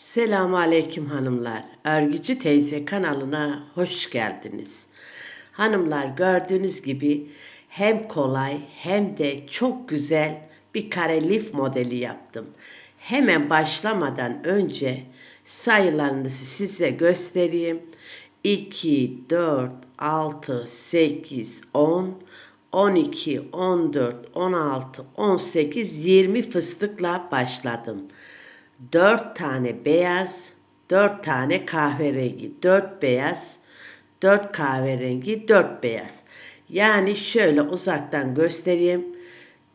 Selamun Aleyküm hanımlar. Örgücü teyze kanalına hoş geldiniz. Hanımlar gördüğünüz gibi hem kolay hem de çok güzel bir kare lif modeli yaptım. Hemen başlamadan önce sayılarınızı size göstereyim. 2, 4, 6, 8, 10, 12, 14, 16, 18, 20 fıstıkla başladım. 4 tane beyaz, 4 tane kahverengi, 4 beyaz, 4 kahverengi, 4 beyaz. Yani şöyle uzaktan göstereyim.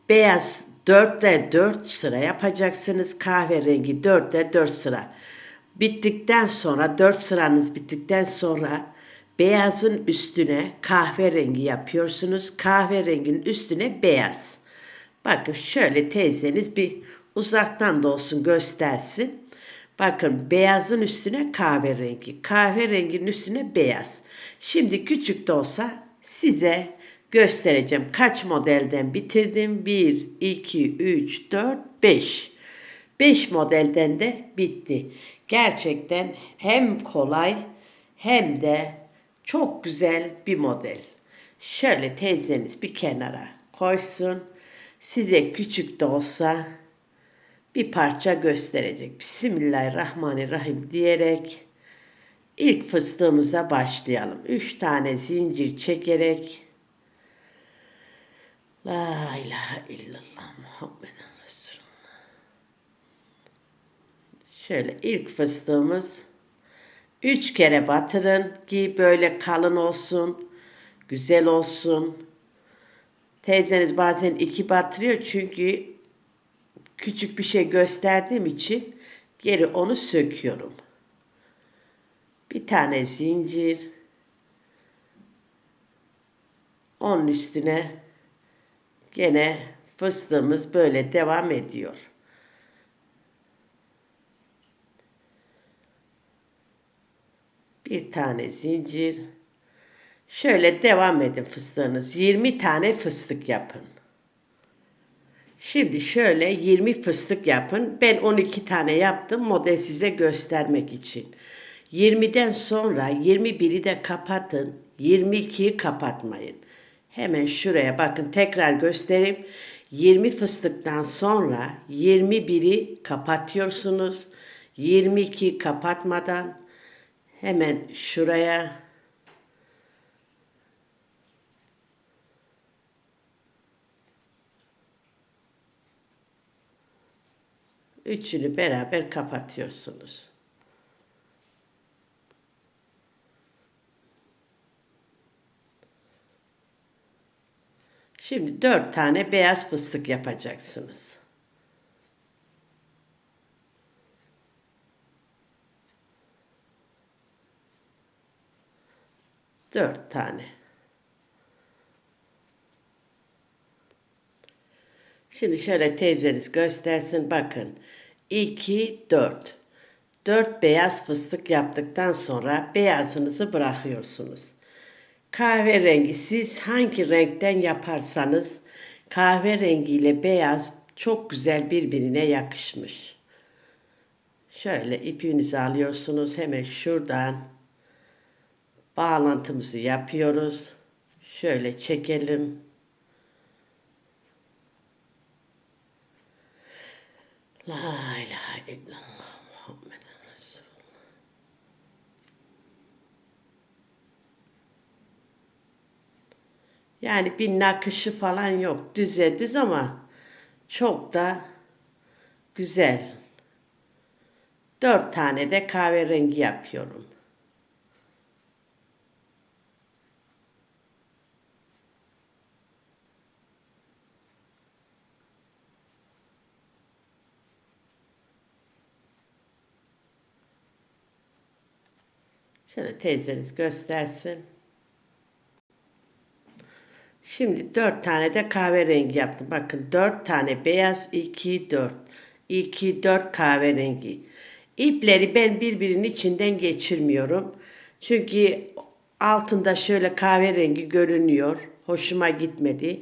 Beyaz 4'te 4 sıra yapacaksınız. Kahverengi 4'te 4 sıra. Bittikten sonra 4 sıranız bittikten sonra beyazın üstüne kahverengi yapıyorsunuz. Kahverenginin üstüne beyaz. Bakın şöyle teyzeniz bir uzaktan da olsun göstersin. Bakın beyazın üstüne kahverengi, kahverenginin üstüne beyaz. Şimdi küçük de olsa size göstereceğim. Kaç modelden bitirdim? 1, 2, 3, 4, 5. 5 modelden de bitti. Gerçekten hem kolay hem de çok güzel bir model. Şöyle teyzeniz bir kenara koysun. Size küçük de olsa bir parça gösterecek. Bismillahirrahmanirrahim diyerek ilk fıstığımıza başlayalım. Üç tane zincir çekerek La ilahe illallah Muhammeden Resulullah. Şöyle ilk fıstığımız üç kere batırın ki böyle kalın olsun, güzel olsun. Teyzeniz bazen iki batırıyor çünkü küçük bir şey gösterdiğim için geri onu söküyorum. Bir tane zincir. Onun üstüne gene fıstığımız böyle devam ediyor. Bir tane zincir. Şöyle devam edin fıstığınız. 20 tane fıstık yapın. Şimdi şöyle 20 fıstık yapın. Ben 12 tane yaptım model size göstermek için. 20'den sonra 21'i de kapatın. 22'yi kapatmayın. Hemen şuraya bakın tekrar göstereyim. 20 fıstıktan sonra 21'i kapatıyorsunuz. 22 kapatmadan hemen şuraya Üçünü beraber kapatıyorsunuz. Şimdi dört tane beyaz fıstık yapacaksınız. Dört tane. Şimdi şöyle teyzeniz göstersin bakın. 2, 4. 4 beyaz fıstık yaptıktan sonra beyazınızı bırakıyorsunuz. Kahverengi siz hangi renkten yaparsanız kahverengi ile beyaz çok güzel birbirine yakışmış. Şöyle ipinizi alıyorsunuz hemen şuradan bağlantımızı yapıyoruz. Şöyle çekelim. La ilahe illallah Muhammeden Resulullah. Yani bir nakışı falan yok. Düze düz ama çok da güzel. Dört tane de kahverengi yapıyorum. Şöyle teyzeniz göstersin. Şimdi dört tane de kahverengi yaptım. Bakın dört tane beyaz, iki, dört. İki, dört kahverengi. İpleri ben birbirinin içinden geçirmiyorum. Çünkü altında şöyle kahverengi görünüyor. Hoşuma gitmedi.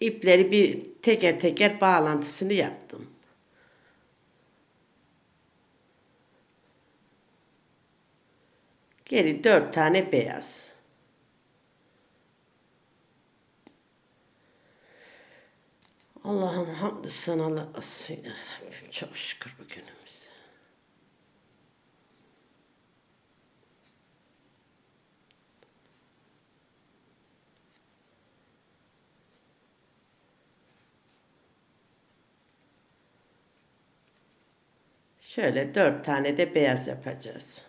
İpleri bir teker teker bağlantısını yaptım. Geri dört tane beyaz. Allah'ım hamdü sanalar olsun ya Rabbim. Çok şükür bugünümüze. Şöyle dört tane de beyaz yapacağız.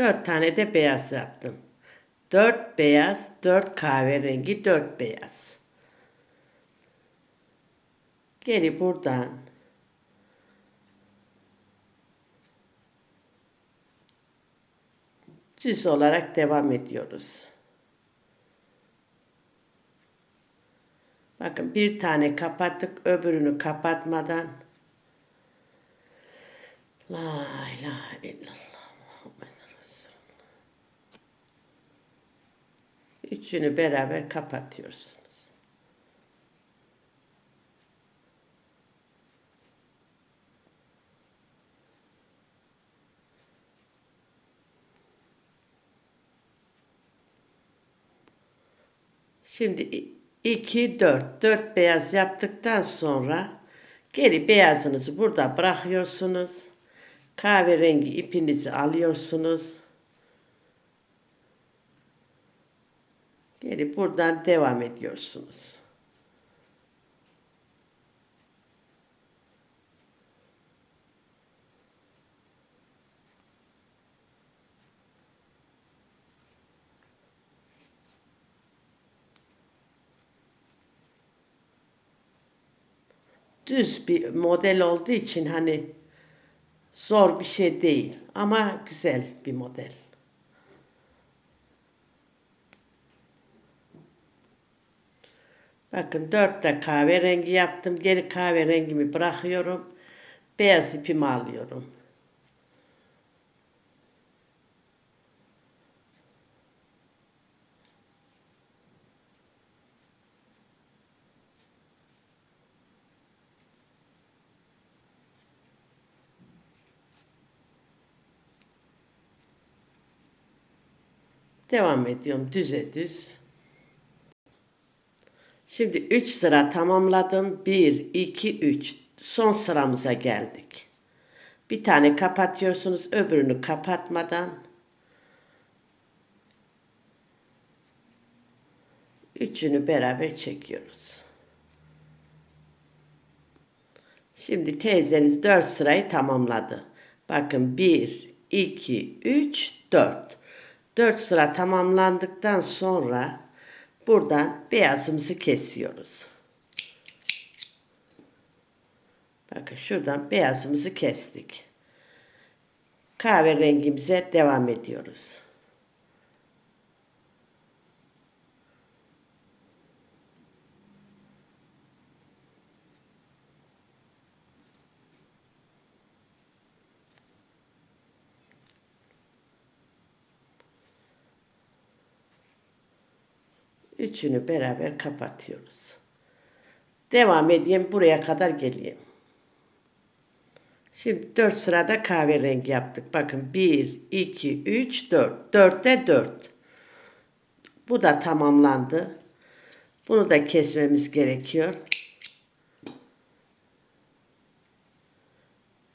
Dört tane de beyaz yaptım. Dört beyaz, dört kahverengi, dört beyaz. Geri buradan düz olarak devam ediyoruz. Bakın bir tane kapattık, öbürünü kapatmadan La ilahe illallah Muhammed Resulullah. Üçünü beraber kapatıyorsunuz. Şimdi 2, 4, 4 beyaz yaptıktan sonra geri beyazınızı burada bırakıyorsunuz. Kahverengi ipinizi alıyorsunuz. Geri buradan devam ediyorsunuz. Düz bir model olduğu için hani zor bir şey değil ama güzel bir model. Bakın dört de kahverengi yaptım. Geri kahverengimi bırakıyorum. Beyaz ipimi alıyorum. Devam ediyorum düze düz. Şimdi 3 sıra tamamladım. 1, 2, 3. Son sıramıza geldik. Bir tane kapatıyorsunuz. Öbürünü kapatmadan. Üçünü beraber çekiyoruz. Şimdi teyzeniz 4 sırayı tamamladı. Bakın 1, 2, 3, 4. 4 sıra tamamlandıktan sonra buradan beyazımızı kesiyoruz. Bakın şuradan beyazımızı kestik. Kahverengimize devam ediyoruz. Üçünü beraber kapatıyoruz. Devam edeyim buraya kadar geleyim. Şimdi 4 sırada kahverengi yaptık. Bakın 1, 2, 3, 4. 4'te 4. Bu da tamamlandı. Bunu da kesmemiz gerekiyor.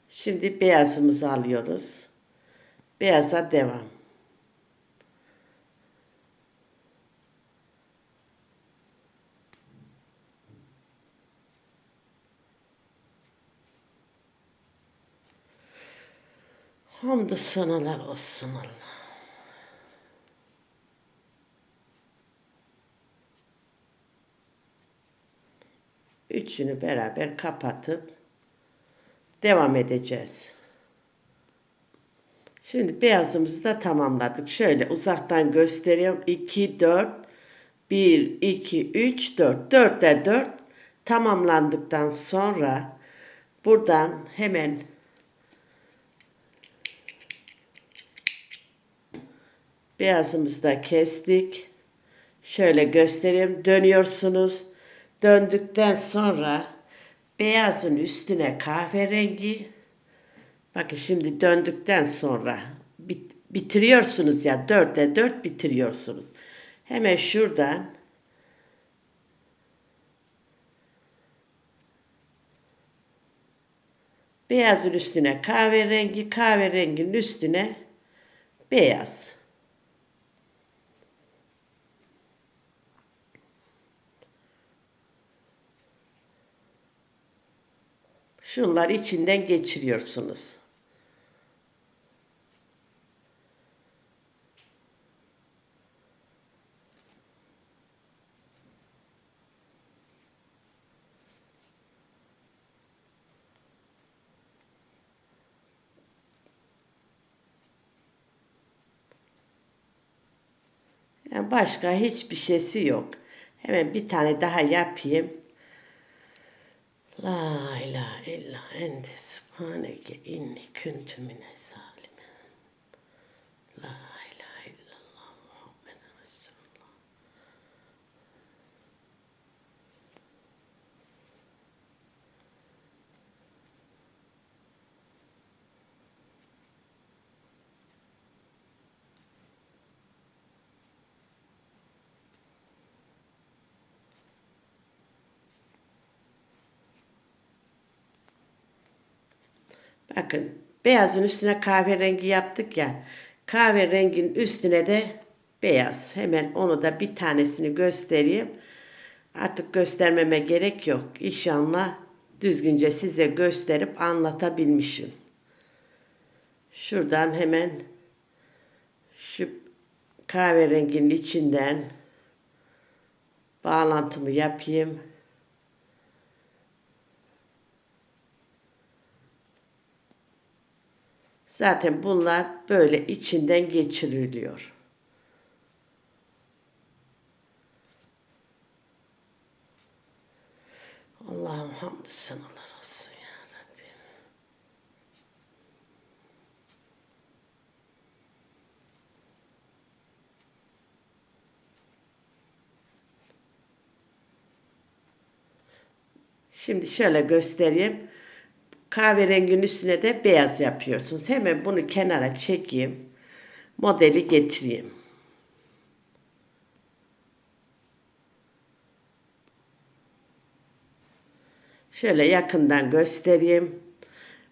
Şimdi beyazımızı alıyoruz. Beyaza devam. Hamdü sanalar olsun Allah. Üçünü beraber kapatıp devam edeceğiz. Şimdi beyazımızı da tamamladık. Şöyle uzaktan gösteriyorum. 2, 4, 1, 2, 3, 4. 4'te 4 tamamlandıktan sonra buradan hemen Beyazımızı da kestik. Şöyle göstereyim. Dönüyorsunuz. Döndükten sonra beyazın üstüne kahverengi. Bakın şimdi döndükten sonra bit- bitiriyorsunuz ya dörtte dört bitiriyorsunuz. Hemen şuradan beyazın üstüne kahverengi, kahverenginin üstüne beyaz. Şunlar içinden geçiriyorsunuz. Yani başka hiçbir şeysi yok. Hemen bir tane daha yapayım. La ilahe illa ente subhaneke inni kuntu mine zalimin. La ilahe illallah Muhammeden Resulullah. Bakın beyazın üstüne kahverengi yaptık ya. Kahverenginin üstüne de beyaz. Hemen onu da bir tanesini göstereyim. Artık göstermeme gerek yok. İnşallah düzgünce size gösterip anlatabilmişim. Şuradan hemen şu kahverenginin içinden bağlantımı yapayım. Zaten bunlar böyle içinden geçiriliyor. Allah'ım hamdü senalar olsun ya Rabbi. Şimdi şöyle göstereyim. Kahverenginin üstüne de beyaz yapıyorsunuz. Hemen bunu kenara çekeyim. Modeli getireyim. Şöyle yakından göstereyim.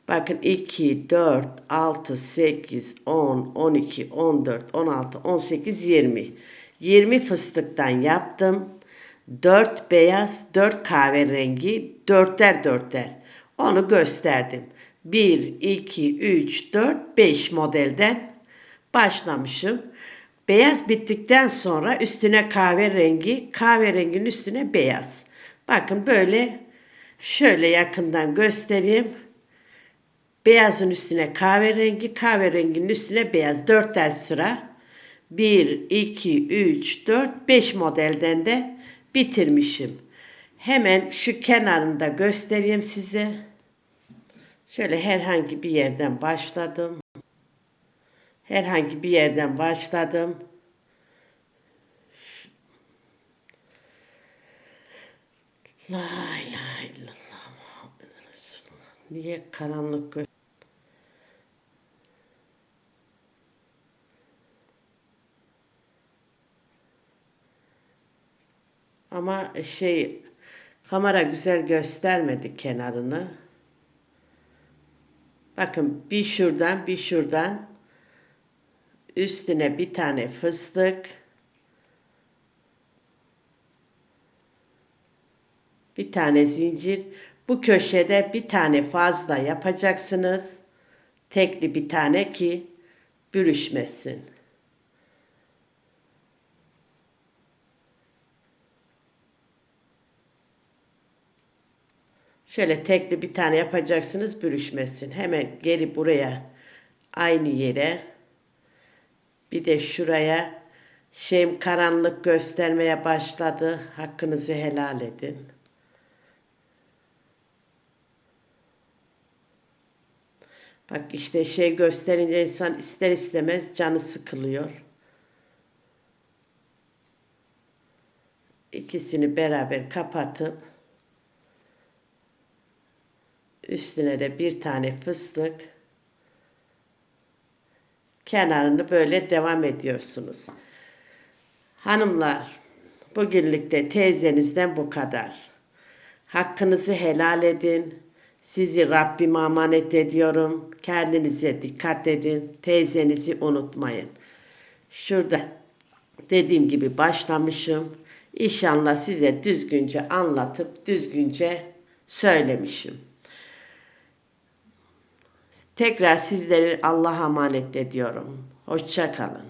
Bakın 2, 4, 6, 8, 10, 12, 14, 16, 18, 20. 20 fıstıktan yaptım. 4 beyaz, 4 kahverengi, 4'er 4'er. Onu gösterdim. 1, 2, 3, 4, 5 modelden başlamışım. Beyaz bittikten sonra üstüne kahverengi, kahverenginin üstüne beyaz. Bakın böyle şöyle yakından göstereyim. Beyazın üstüne kahverengi, kahverenginin üstüne beyaz. Dörtler sıra. 1, 2, 3, 4, 5 modelden de bitirmişim. Hemen şu kenarında göstereyim size. Şöyle herhangi bir yerden başladım. Herhangi bir yerden başladım. La ilahe illallah Muhammed Resulullah. Niye karanlık gö- Ama şey kamera güzel göstermedi kenarını. Bakın bir şuradan bir şuradan üstüne bir tane fıstık. Bir tane zincir. Bu köşede bir tane fazla yapacaksınız. Tekli bir tane ki bürüşmesin. Şöyle tekli bir tane yapacaksınız bürüşmesin. Hemen geri buraya aynı yere bir de şuraya şeyim karanlık göstermeye başladı. Hakkınızı helal edin. Bak işte şey gösterince insan ister istemez canı sıkılıyor. ikisini beraber kapatıp üstüne de bir tane fıstık kenarını böyle devam ediyorsunuz. Hanımlar, bugünlük de teyzenizden bu kadar. Hakkınızı helal edin. Sizi Rabbime emanet ediyorum. Kendinize dikkat edin. Teyzenizi unutmayın. Şurada dediğim gibi başlamışım. İnşallah size düzgünce anlatıp düzgünce söylemişim. Tekrar sizleri Allah'a emanet ediyorum. Hoşça kalın.